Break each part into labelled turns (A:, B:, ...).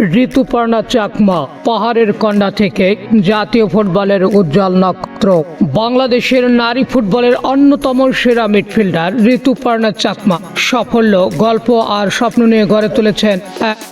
A: ঋতুপর্ণা চাকমা পাহাড়ের কন্যা থেকে জাতীয় ফুটবলের উজ্জ্বল নক্ষত্র। বাংলাদেশের নারী ফুটবলের অন্যতম সেরা মিডফিল্ডার ঋতুপর্ণা চাকমা। সাফল্য, গল্প আর স্বপ্ন নিয়ে গড়ে তুলেছেন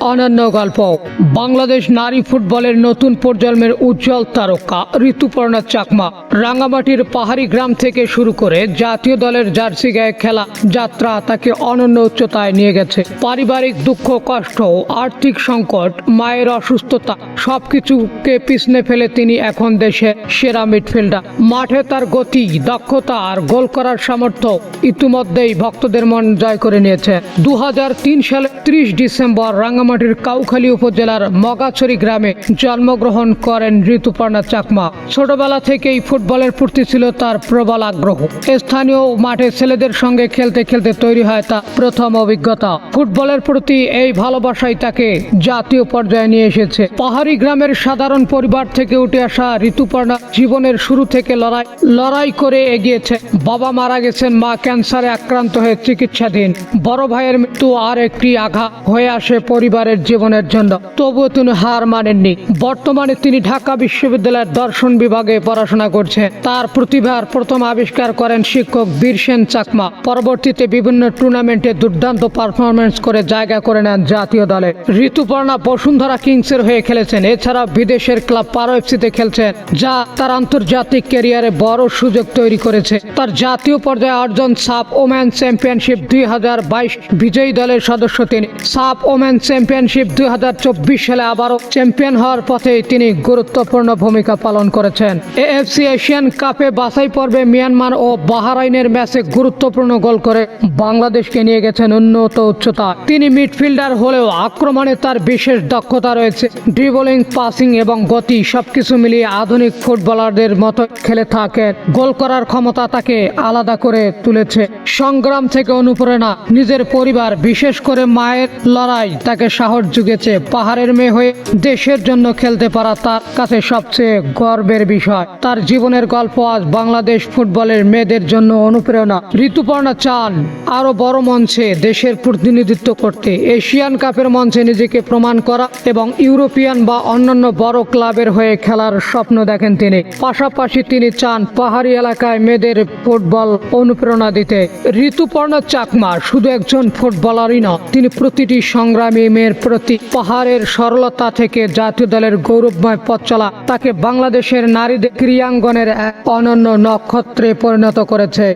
A: অনন্য গল্প। বাংলাদেশ নারী ফুটবলের নতুন প্রজন্মের উজ্জ্বল তারকা ঋতুপর্ণা চাকমা রাঙ্গামাটির পাহাড়ি গ্রাম থেকে শুরু করে জাতীয় দলের জার্সি গায়ে খেলা যাত্রা তাকে অনন্য উচ্চতায় নিয়ে গেছে। পারিবারিক দুঃখ, কষ্ট আর্থিক সংকট মায়ের অসুস্থতা। সবকিছুকে পিছনে ফেলে তিনি এখন দেশে সেরা মিডফিল্ডার। মাঠে তার গতি, দক্ষতা আর গোল করার সামর্থ্য ইতিমধ্যেই ভক্তদের মন জয় করে নিয়েছে। দু সালে ত্রিশ ডিসেম্বর রাঙ্গামাটির কাউখালী উপজেলার মগাছড়ি গ্রামে জন্মগ্রহণ করেন ঋতুপর্ণা চাকমা। ছোটবেলা থেকেই ফুটবলের প্রতি ছিল তার প্রবল আগ্রহ। স্থানীয় মাঠে ছেলেদের সঙ্গে খেলতে খেলতে তৈরি হয় তা প্রথম অভিজ্ঞতা। ফুটবলের প্রতি এই ভালোবাসাই তাকে জাতীয় পর্যায়ে নিয়ে এসেছে। পাহাড়ি গ্রামের সাধারণ পরিবার থেকে উঠে আসা ঋতুপর্ণা জীবনের শুরু থেকে লড়াই লড়াই করে এগিয়েছে। বাবা মারা গেছেন, মা ক্যান্সারে আক্রান্ত হয়ে চিকিৎসাধীন। বড় ভাইয়ের মৃত্যু আর একটি আঘাত হয়ে আসে পরিবারের জীবনের জন্য। তবুও তিনি হার মানেননি। বর্তমানে তিনি ঢাকা বিশ্ববিদ্যালয়ের দর্শন বিভাগে পড়াশোনা করছে তার প্রতিভার প্রথম আবিষ্কার করেন শিক্ষক বীরসেন চাকমা। পরবর্তীতে বিভিন্ন টুর্নামেন্টে দুর্দান্ত পারফরমেন্স করে জায়গা করে নেন জাতীয় দলে। ঋতুপর্ণা বসুন্ধরা কিংসের হয়ে খেলেছেন। এছাড়া বিদেশের ক্লাব পারো এফসিতে খেলছেন, যা তার আন্তর্জাতিক ক্যারিয়ারে বড় সুযোগ তৈরি করেছে। তার জাতীয় পর্যায়ে অর্জন সাব ওম্যান চ্যাম্পিয়নশিপ দুই হাজার বাইশ বিজয়ী দলের সদস্য তিনি। সাপ ওম্যান চ্যাম্পিয়নশিপ দুই হাজার চব্বিশ সালে আবারও চ্যাম্পিয়ন হওয়ার পথে তিনি গুরুত্বপূর্ণ ভূমিকা পালন করেছেন। এএফসি এশিয়ান কাপে বাছাই পর্বে মিয়ানমার ও বাহারাইনের ম্যাচে গুরুত্বপূর্ণ গোল করে বাংলাদেশকে নিয়ে গেছেন উন্নত উচ্চতা। তিনি মিডফিল্ডার হলেও আক্রমণে তার বিশেষ দক্ষতা রয়েছে। ড্রিবলিং পাসিং এবং গতি সবকিছু মিলিয়ে আধুনিক ফুটবলারদের মতো খেলে থাকেন গোল করার ক্ষমতা তাকে আলাদা করে তুলেছে। সংগ্রাম থেকে অনুপ্রেরণা, নিজের পরিবার, বিশেষ করে মায়ের লড়াই তাকে সাহস জুগেছে পাহাড়ের মেয়ে হয়ে দেশের জন্য খেলতে পারা তার কাছে সবচেয়ে গর্বের বিষয়। তার জীবনের গল্প আজ বাংলাদেশ ফুটবলের মেয়েদের জন্য অনুপ্রেরণা। ঋতুপর্ণা চান আরও বড় মঞ্চে দেশের প্রতিনিধিত্ব করতে। এশিয়ান কাপের মঞ্চে নিজেকে প্রমাণ করা এবং ইউরোপিয়ান বা অন্যান্য বড় ক্লাবের হয়ে খেলার স্বপ্ন দেখেন তিনি। পাশাপাশি তিনি চান পাহাড়ি এলাকায় মেয়েদের ফুটবল অনুপ্রেরণা দিতে। ঋতুপর্ণা চাকমা শুধু একজন ফুটবলারই নয় তিনি প্রতিটি সংগ্রামী মেয়ের প্রতি পাহাড়ের সরলতা থেকে জাতীয় দলের গৌরবময় পথ চলা, তাকে বাংলাদেশের নারীদের ক্রিয়াঙ্গনের এক অনন্য নক্ষত্রে পরিণত করেছে।